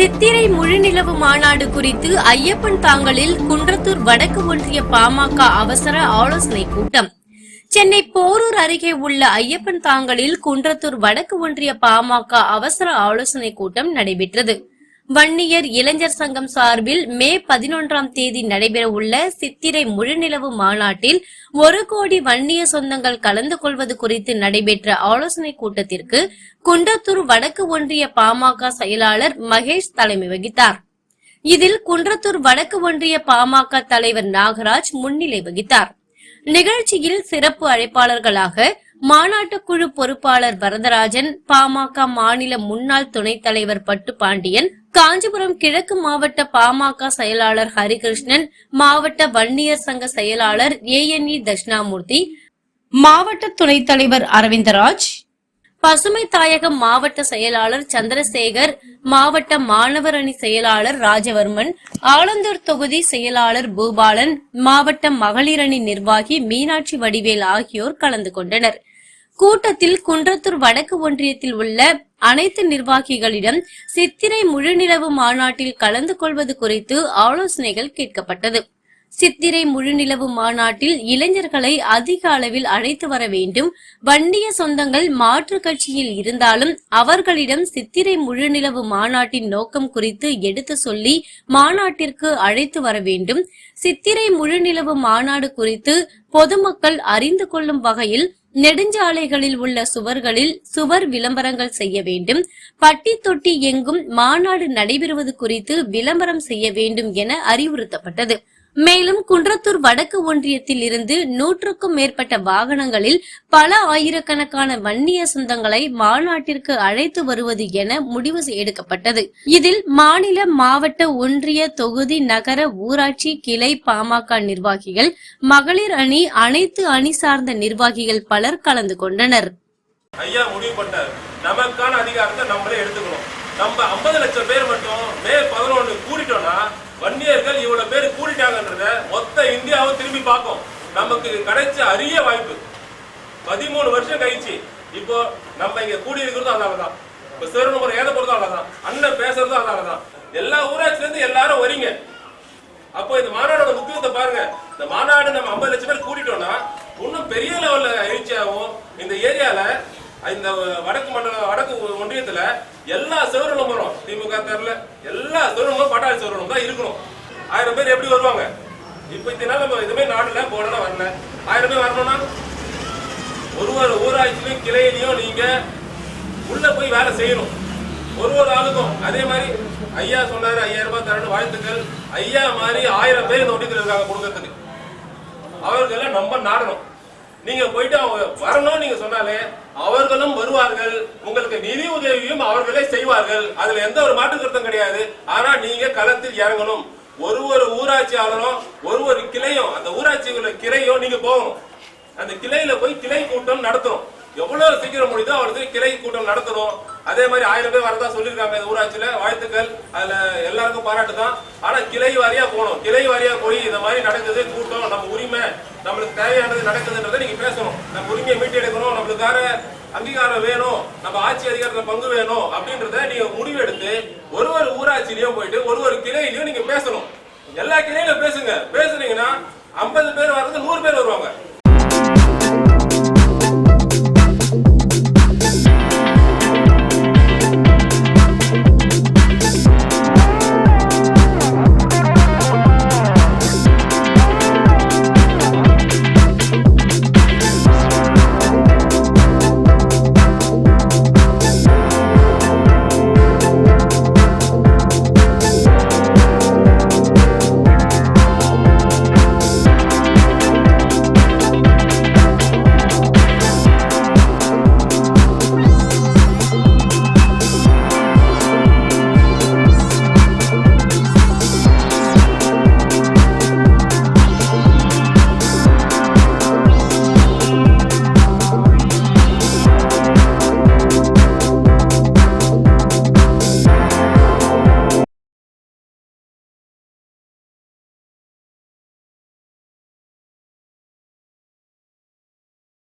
சித்திரை முழுநிலவு மாநாடு குறித்து ஐயப்பன் தாங்கலில் குன்றத்தூர் வடக்கு ஒன்றிய பாமக அவசர ஆலோசனை கூட்டம். சென்னை போரூர் அருகே உள்ள ஐயப்பன் தாங்கலில் குன்றத்தூர் வடக்கு ஒன்றிய பாமக அவசர ஆலோசனை கூட்டம் நடைபெற்றது. வன்னியர் இளைஞர் சங்கம் சார்பில் மே பதினொன்றாம் தேதி நடைபெற உள்ள சித்திரை முழுநிலவு மாநாட்டில் ஒரு கோடி வன்னிய சொந்தங்கள் கலந்து கொள்வது குறித்து நடைபெற்ற ஆலோசனை கூட்டத்திற்கு குன்றத்தூர் வடக்கு ஒன்றிய பாமக செயலாளர் மகேஷ் தலைமை வகித்தார். இதில் குன்றத்தூர் வடக்கு ஒன்றிய பாமக தலைவர் நாகராஜ் முன்னிலை வகித்தார். நிகழ்ச்சியில் சிறப்பு அழைப்பாளர்களாக மாநாட்டு குழு பொறுப்பாளர் வரதராஜன் பாமக மாநில முன்னாள் துணைத் தலைவர் பட்டு பாண்டியன் காஞ்சிபுரம் கிழக்கு மாவட்ட பாமக செயலாளர் ஹரிகிருஷ்ணன் மாவட்ட வன்னியர் சங்க செயலாளர் ஏஎன்இ தட்சிணாமூர்த்தி மாவட்ட துணைத் தலைவர் அரவிந்தராஜ் பசுமை தாயகம் மாவட்ட செயலாளர் சந்திரசேகர் மாவட்ட மாணவர் அணி செயலாளர் ராஜவர்மன் ஆலந்தூர் தொகுதி செயலாளர் பூபாலன் மாவட்ட மகளிர் அணி நிர்வாகி மீனாட்சி வடிவேல் ஆகியோர் கலந்து கொண்டனர். கூட்டத்தில் குன்றத்தூர் வடக்கு ஒன்றியத்தில் உள்ள அனைத்து நிர்வாகிகளிடம் சித்திரை முழுநிலவு மாநாட்டில் கலந்து கொள்வது குறித்து ஆலோசனைகள் கேட்கப்பட்டது. சித்திரை முழுநிலவு மாநாட்டில் இளைஞர்களை அதிக அளவில் அழைத்து வர வேண்டும். வண்டிய சொந்தங்கள் மாற்று கட்சியில் இருந்தாலும் அவர்களிடம் சித்திரை முழுநிலவு மாநாட்டின் நோக்கம் குறித்து எடுத்து சொல்லி மாநாட்டிற்கு அழைத்து வர வேண்டும். சித்திரை முழுநிலவு மாநாடு குறித்து பொதுமக்கள் அறிந்து கொள்ளும் வகையில் நெடுஞ்சாலைகளில் உள்ள சுவர்களில் சுவர் விளம்பரங்கள் செய்ய வேண்டும். பட்டி தொட்டி எங்கும் மாநாடு நடைபெறுவது குறித்து விளம்பரம் செய்ய வேண்டும் என அறிவுறுத்தப்பட்டது. மேலும் குன்றத்தூர் வடக்கு ஒன்றியத்தில் இருந்து நூற்றுக்கும் மேற்பட்ட வாகனங்களில் பல ஆயிரக்கணக்கான வன்னிய சொந்தங்களை மாநாட்டிற்கு அழைத்து வருவது என முடிவு எடுக்கப்பட்டது. இதில் மாநில மாவட்ட ஒன்றிய தொகுதி நகர ஊராட்சி கிளை பாமக நிர்வாகிகள் மகளிர் அணி அனைத்து அணி சார்ந்த நிர்வாகிகள் பலர் கலந்து கொண்டனர். ஐயா முடிவு பண்ணார் நமக்கான அதிகாரத்தை நம்மளே எடுத்துக்கணும். நம்ம 50 லட்சம் பேர் மட்டும் மே பதினொன்று கூடிட்டோம்னா வன்னியர்கள் இவ்வளவு பேர் கூடிட்டாங்கன்றத மொத்த இந்தியாவும் திரும்பி பார்க்கும். நமக்கு கிடைச்ச அரிய வாய்ப்பு. பதிமூணு வருஷம் கழிச்சு இப்போ நம்ம இங்க கூடி இருக்கிறதும் அதனாலதான் இப்ப சிறுநம்பர் ஏத போறதும் அதனாலதான் அண்ணன் பேசுறதும் அதனாலதான் எல்லா ஊராட்சில இருந்து எல்லாரும் வரீங்க. அப்போ இந்த மாநாடோட முக்கியத்துவத்தை பாருங்க. இந்த மாநாடு நம்ம 50 லட்சம் பேர் கூட்டிட்டோம்னா இன்னும் பெரிய லெவல்ல எழுச்சியாகவும் இந்த ஏரியால இந்த வடக்கு மண்டலம் வடக்கு ஒன்றியத்துல எல்லா சிவரனும் திமுக தெரியல எல்லா சிவரனும் பட்டாளி சிவரனும் தான் இருக்கணும். ஆயிரம் பேர் எப்படி வருவாங்க? இப்ப இத்தனை நாள் நம்ம இதுமே நாடுல போனா வரல. ஆயிரம் பேர் வரணும்னா? ஒரு ஒரு ஊராட்சியிலும் கிளையிலையும் நீங்க உள்ள போய் வேலை செய்யணும். ஒரு ஒரு ஆளுக்கும் அதே மாதிரி ஐயா சொன்னாரு ஐயாயிரம் ரூபாய் தரணும் வாழ்த்துக்கள். ஐயா மாதிரி ஆயிரம் பேர் இந்த ஒன்றியத்தில் இருக்காங்க கொடுக்கறதுக்கு. அவர்களை நம்ம நாடணும். நீங்க போயிட்டு அவங்க வரணும் நீங்க சொன்னாலே அவர்களும் வருவார்கள். உங்களுக்கு நிதி உதவியும் அவர்களே செய்வார்கள். அதுல எந்த ஒரு மாற்று கருத்தும் கிடையாது. ஆனா நீங்க களத்தில் இறங்கணும். ஒரு ஒரு ஊராட்சியாளரும் ஒரு ஒரு கிளையும் அந்த ஊராட்சிகள கிளையும் நீங்க போகணும். அந்த கிளையில போய் கிளை கூட்டம் நடத்தணும். எவ்வளவு சீக்கிரம் முடியுதோ அவளுக்கு கிளை கூட்டம் நடத்தணும். அதே மாதிரி ஆயிரம் பேர் வரதா சொல்லியிருக்காங்க இந்த ஊராட்சியில. வாழ்த்துக்கள். அதுல எல்லாருக்கும் பாராட்டு தான் ஆனா கிளை வாரியா போகணும். கிளை வாரியா போய் இந்த மாதிரி நடக்குது கூட்டம் நம்ம உரிமை நம்மளுக்கு தேவையானது நடக்குதுன்றதை நீங்க பேசணும் நம்ம உரிமையை மீட்டெடுக்கணும் நம்மளுக்கான அங்கீகாரம் வேணும் நம்ம ஆட்சி அதிகாரத்துல பங்கு வேணும் அப்படின்றத நீங்க முடிவெடுத்து ஒரு ஒரு ஊராட்சியிலயும் போயிட்டு ஒரு ஒரு கிளையிலயும் நீங்க பேசணும். எல்லா கிளையிலும் பேசுங்க. பேசுனீங்கன்னா ஐம்பது பேர் வர்றது நூறு பேர் வருவாங்க.